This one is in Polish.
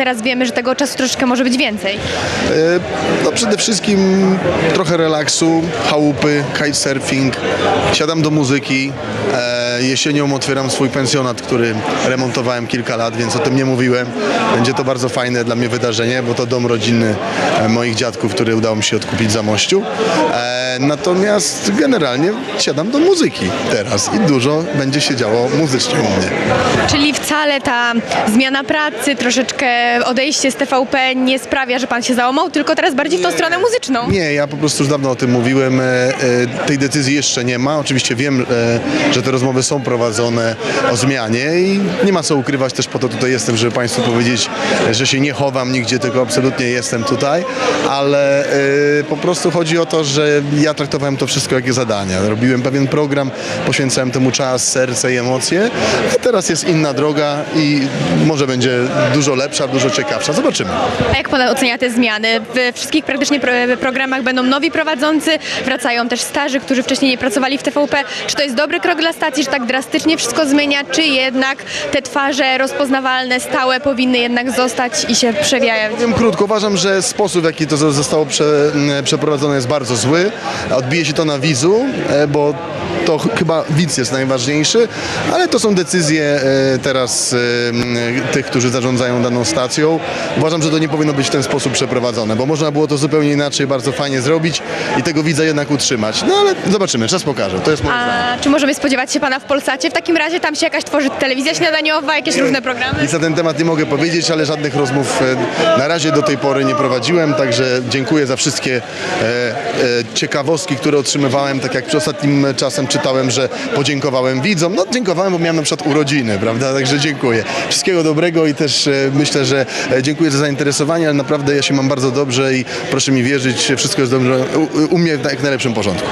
teraz wiemy, że tego czasu troszeczkę może być więcej. E, No przede wszystkim trochę relaksu, chałupy, kitesurfing, siadam do muzyki. Jesienią otwieram swój pensjonat, który remontowałem kilka lat, więc o tym nie mówiłem. Będzie to bardzo fajne dla mnie wydarzenie, bo to dom rodzinny e, moich dziadków, który udało mi się odkupić za mościu. E, Natomiast generalnie siadam do muzyki teraz i dużo będzie się działo muzycznie u mnie. Czyli wcale ta zmiana pracy, troszeczkę odejście z TVP nie sprawia, że pan się załamał, tylko teraz bardziej w tą stronę muzyczną. Nie, ja po prostu już dawno o tym mówiłem. E, Tej decyzji jeszcze nie ma. Oczywiście wiem, że te rozmowy są prowadzone o zmianie i nie ma co ukrywać, też po to tutaj jestem, żeby Państwu powiedzieć, że się nie chowam nigdzie, tylko absolutnie jestem tutaj, ale e, po prostu chodzi o to, że ja traktowałem to wszystko jak zadania. Robiłem pewien program, poświęcałem temu czas, serce i emocje, a teraz jest inna droga i może będzie dużo lepsza, dużo ciekawsza. Zobaczymy. A jak pan ocenia te zmiany? W wszystkich praktycznie pro programach będą nowi prowadzący, wracają też starzy, którzy wcześniej nie pracowali w TVP. Czy to jest dobry krok dla stacji, tak drastycznie wszystko zmienia, czy jednak te twarze rozpoznawalne, stałe powinny jednak zostać i się przewijać? Powiem krótko, uważam, że sposób w jaki to zo- zostało prze, m, przeprowadzone jest bardzo zły. Odbije się to na widzu, e, bo to ch- chyba widz jest najważniejszy, ale to są decyzje e, teraz e, tych, którzy zarządzają daną stacją. Uważam, że to nie powinno być w ten sposób przeprowadzone, bo można było to zupełnie inaczej, bardzo fajnie zrobić i tego widza jednak utrzymać. No ale zobaczymy, czas pokaże. To jest moje zdanie. A czy możemy spodziewać się pana w Polsacie? W takim razie tam się jakaś tworzy telewizja śniadaniowa, jakieś różne programy? Nic na ten temat nie mogę powiedzieć, ale żadnych rozmów e, na razie do tej pory nie prowadziłem, także dziękuję za wszystkie ciekawostki, które otrzymywałem, tak jak przy ostatnim czasem czytałem, że podziękowałem widzom. No dziękowałem, bo miałem na przykład urodziny, prawda, także dziękuję. Wszystkiego dobrego i też e, myślę, że e, dziękuję za zainteresowanie, ale naprawdę ja się mam bardzo dobrze i proszę mi wierzyć, wszystko jest dobrze u, u mnie w jak najlepszym porządku.